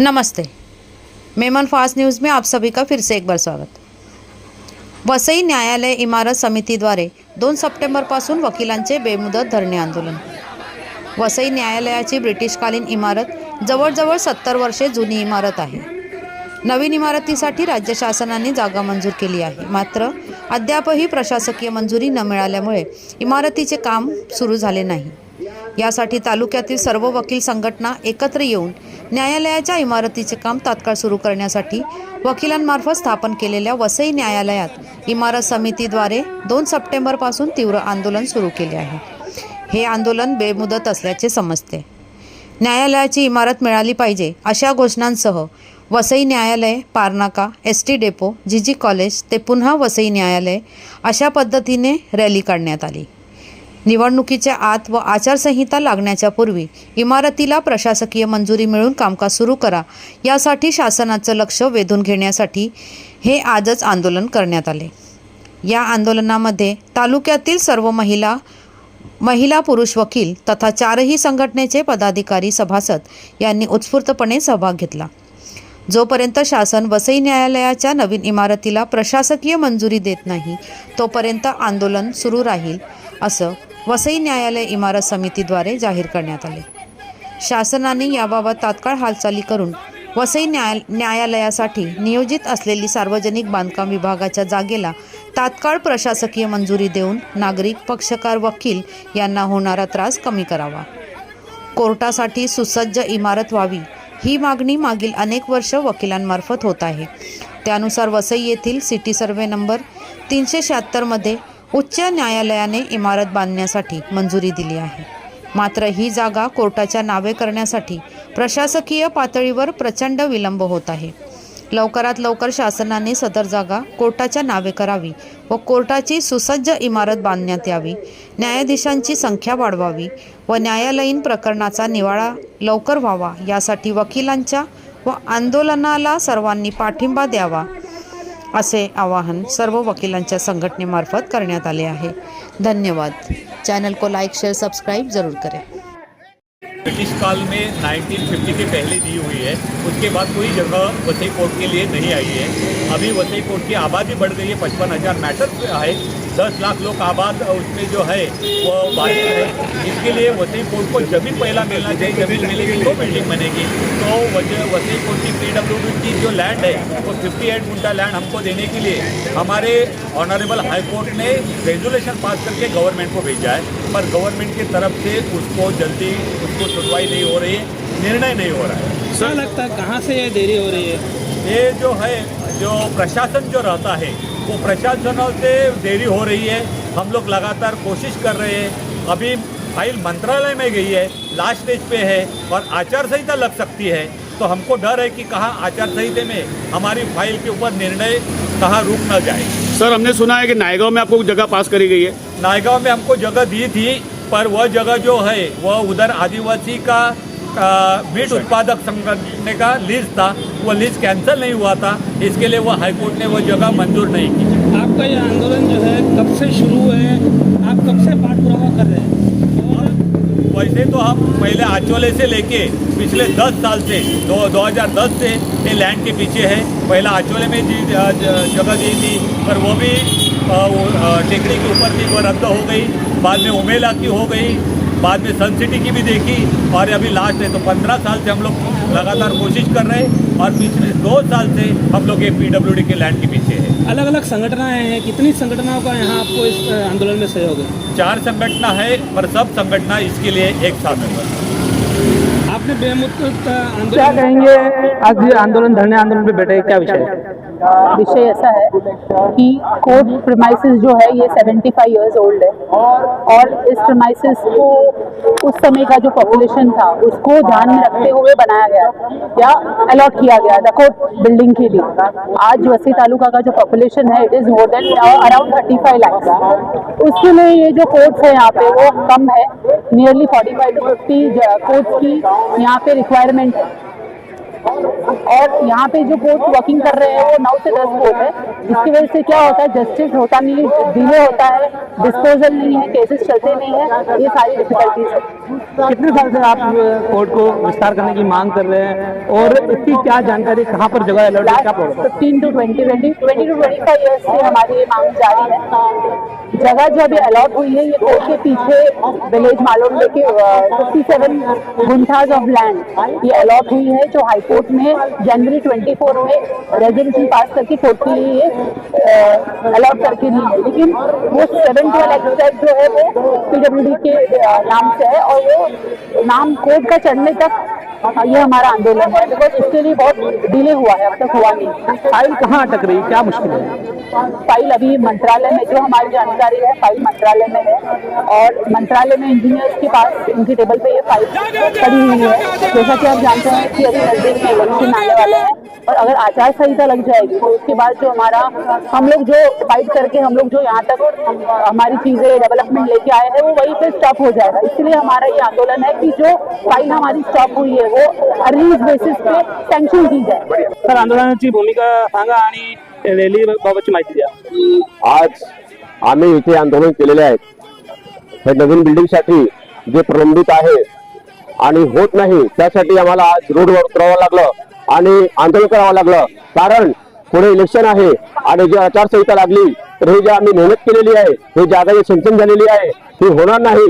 नमस्ते। Memon fast news में आप सभी का फिर से एक बार स्वागत। वसई न्यायालय इमारत समितीद्वारे दोन सप्टेंबरपासून वकिलांचे बेमुदत धरणे आंदोलन। वसई न्यायालयाची ब्रिटिशकालीन इमारत जवळजवळ सत्तर वर्षे जुनी इमारत आहे। नवीन इमारतीसाठी राज्य शासनाने जागा मंजूर केली आहे। मात्र अद्यापही प्रशासकीय मंजुरी न मिळाल्यामुळे इमारतीचे काम सुरू झाले नाही। यासाठी तालुक्यातील सर्व वकील संघटना एकत्र येऊन न्यायालयाच्या इमारतीचे काम तात्काळ सुरू करण्यासाठी वकिलांमार्फत स्थापन केलेल्या वसई न्यायालयात इमारत समितीद्वारे दोन सप्टेंबरपासून तीव्र आंदोलन सुरू केले आहे. हे आंदोलन बेमुदत असल्याचे समजते. न्यायालयाची इमारत मिळाली पाहिजे अशा घोषणांसह वसई न्यायालय Parnaka S T depot G G college ते पुन्हा वसई न्यायालय अशा पद्धतीने रॅली काढण्यात आली. निवडणुकीच्या आत व आचारसंहिता लागण्याच्या पूर्वी इमारतीला प्रशासकीय मंजुरी मिळून कामकाज सुरू करा. यासाठी शासनाचं लक्ष वेधून घेण्यासाठी हे आजच आंदोलन करण्यात आले. या आंदोलनामध्ये तालुक्यातील सर्व महिला महिला पुरुष वकील तथा चारही संघटनेचे पदाधिकारी सभासद यांनी उत्स्फूर्तपणे सहभाग घेतला. जोपर्यंत शासन वसई न्यायालयाच्या नवीन इमारतीला प्रशासकीय मंजुरी देत नाही तोपर्यंत आंदोलन सुरू राहील असं वसई न्यायालय इमारत समितीद्वारे जाहीर करण्यात आले. शासनाने याबाबत तात्काळ हालचाली करून वसई न्याय न्यायालयासाठी नियोजित असलेली सार्वजनिक बांधकाम विभागाच्या जागेला तात्काळ प्रशासकीय मंजुरी देऊन नागरिक पक्षकार वकील यांना होणारा त्रास कमी करावा. कोर्टासाठी सुसज्ज इमारत व्हावी ही मागणी मागील अनेक वर्ष वकिलांमार्फत होत आहे. त्यानुसार वसई येथील सिटी सर्वे नंबर तीनशे शहात्तरमध्ये उच्च न्यायालयाने इमारत बांधण्यासाठी मंजुरी दिली आहे. मात्र ही जागा कोर्टाच्या नावे करण्यासाठी प्रशासकीय पातळीवर प्रचंड विलंब होत आहे. लवकरात लवकर शासनाने सदर जागा कोर्टाच्या नावे करावी व कोर्टाची सुसज्ज इमारत बांधण्यात यावी न्यायाधीशांची संख्या वाढवावी व न्यायालयीन प्रकरणाचा निवाळा लवकर व्हावा यासाठी वकिलांच्या व आंदोलनाला सर्वांनी पाठिंबा द्यावा असे आवाहन सर्व वकिलांच्या संघटनेमार्फत करण्यात आले आहे. धन्यवाद. चैनल को लाइक शेयर सब्सक्राइब ज़रूर करें. ब्रिटिश काल में 1950 के पहले दी हुई है। उसके बाद कोई जगह वसई कोर्ट के लिए नहीं आई है। अभी वसई की आबादी बढ़ गई है पचपन हज़ार मैटर है दस लाख लोग आबाद उसमें जो है वो बाहर है। इसके लिए वसई को ज़मीन पहला मिलना चाहिए ज़मीन मिलेगी तो बिल्डिंग बनेगी। तो वजह वसई कोर्ट की पी डब्ल्यू की जो लैंड है वो 58 गुंटा लैंड हमको देने के लिए हमारे ऑनरेबल हाई कोर्ट ने रेजुलेशन पास करके गवर्नमेंट को भेजा है। पर गवर्नमेंट की तरफ़ से उसको जल्दी उसको सुनवाई नहीं हो रही है निर्णय नहीं हो रहा है। क्या लगता है कहाँ से ये देरी हो रही है? ये जो है जो प्रशासन जो रहता है वो प्रशासनों से देरी हो रही है। हम लोग लगातार कोशिश कर रहे हैं। अभी फ़ाइल मंत्रालय में गई है लास्ट स्टेज पे है और आचार संहिता लग सकती है। तो हमको डर है कि कहाँ आचार संहिता में हमारी फ़ाइल के ऊपर निर्णय कहाँ रुक न जाए। सर हमने सुना है कि नायगांव में आपको जगह पास करी गई है। नायगांव में हमको जगह दी थी पर वह जगह जो है वह उधर आदिवासी का मीट उत्पादक संगठन का लीज था वो लीज कैंसिल नहीं हुआ था। इसके लिए वो हाईकोर्ट ने वो जगह मंजूर नहीं की। आपका ये आंदोलन जो है कब से शुरू है? आप कब से पाठ पुरावा कर रहे हैं? वैसे तो हम पहले आचोले से लेके पिछले 10 साल से दो 2010 से ये लैंड के पीछे है। पहला आचोले में जी जगह दी थी पर वो भी टेकड़ी के ऊपर थी वो रद्द हो गई। बाद में उमेला की हो गई। बाद में सन सिटी की भी देखी और अभी लास्ट है तो पंद्रह साल से हम लोग लगातार कोशिश कर रहे हैं और पिछले दो साल से हम लोग ये पी के लैंड के पीछे है। अलग अलग संगठनाएँ हैं कितनी संगठनाओं का यहाँ आपको इस आंदोलन में सहयोग है? चार संगठना है पर सब संगठना इसके लिए एक साथ है आपने बेमुदत क्या आंदोलन कहेंगे? आज ये आंदोलन धरने आंदोलन पे बैठे क्या विषय है? विषय ऐसा है कि कोर्ट प्रमाइसिस जो है, ये 75 इयर्स ओल्ड है। और इस प्रमाइसिस को उस समय का जो पॉपुलेशन था, उसको ध्यान में रखते हुए बनाया गया या अलॉट किया गया था कोर्ट बिल्डिंग के लिए। आज वसी तालुका का जो पॉपुलेशन है it is more than around 35 lakh उसके लिए ये जो कोर्ट्स है यहाँ पे, वो कम है। नियरली 45 टू 50 कोर्ट्स की यहाँ पे रिक्वायरमेंट है। और यहाँ पे जो कोर्ट वर्किंग कर रहे हैं वो नौ से दस कोर्ट है। इसकी वजह से क्या होता है जस्टिस होता नहीं डिले होता है डिस्पोजल नहीं है केसेस चलते नहीं है ये सारी डिफिकल्टीज है। कितने साल से आप कोर्ट को विस्तार करने की मांग कर रहे हैं? और इसकी क्या जानकारी कहाँ पर जगह अलर्ट है क्या fifteen to twenty twenty twenty to twenty five years से हमारी ये मांग जारी है। जगह जो अभी अलॉट हुई है ये कोर्ट के पीछे विलेज मालूम लेके fifty seven gunthas of land ये अलॉट हुई है जो हाई कोर्ट में, जनवरी 24 में रेजोल्यूशन पास करके कोर्ट के लिए अलाउड करके दी है। लेकिन वो सेवन ट्वेल्व एक्सट्रैक्ट जो है वो पीडब्ल्यू के नाम से है और वो नाम कोर्ट का चढ़ने तक ये हमारा आंदोलन। है बिकॉज़ इसके लिए बहुत डिले हुआ है अब तक हुआ नहीं। फ़ाइल कहाँ अटक रही? है क्या मुश्किल है? फ़ाइल अभी मंत्रालय में जो हमारी जानकारी है फ़ाइल मंत्रालय में है। और मंत्रालय में इंजीनियर्स के पास उनकी टेबल पे ये फ़ाइल पड़ी हुई है। जैसा कि आप जानते हैं कि अभी नज़दीक में इलेक्शन आने वाले हैं। और अगर आचार संहिता लग जाएगी तो उसके बाद जो हमारा हम लोग जो फाइट करके हम लोग जो यहाँ तक हमारी चीज़ें डेवलपमेंट लेके आए हैं वो वहीं पे स्टॉप हो जाएगा। इसलिए हमारा ये आंदोलन है कि जो फ़ाइल हमारी स्टॉप हुई है वो अर्लीज बेसिस पे सैंक्शन की जाए सर आंदोलनाची भूमिका सांगा आणि रॅली बाबतची माहिती द्या. आज आम्ही इथे आंदोलन केलेले आहेत. हे नवीन बिल्डिंगसाठी जे प्रलंबित आहे आणि होत नाही त्यासाठी आम्हाला आज रोडवर उतरावं लागलं आणि आंदोलन करावं लागलं. कारण पुढे इलेक्शन आहे आणि जी आचारसंहिता लागली तर हे जे आम्ही मेहनत केलेली आहे हे जागा जी सिंचन झालेली आहे ती होणार नाही.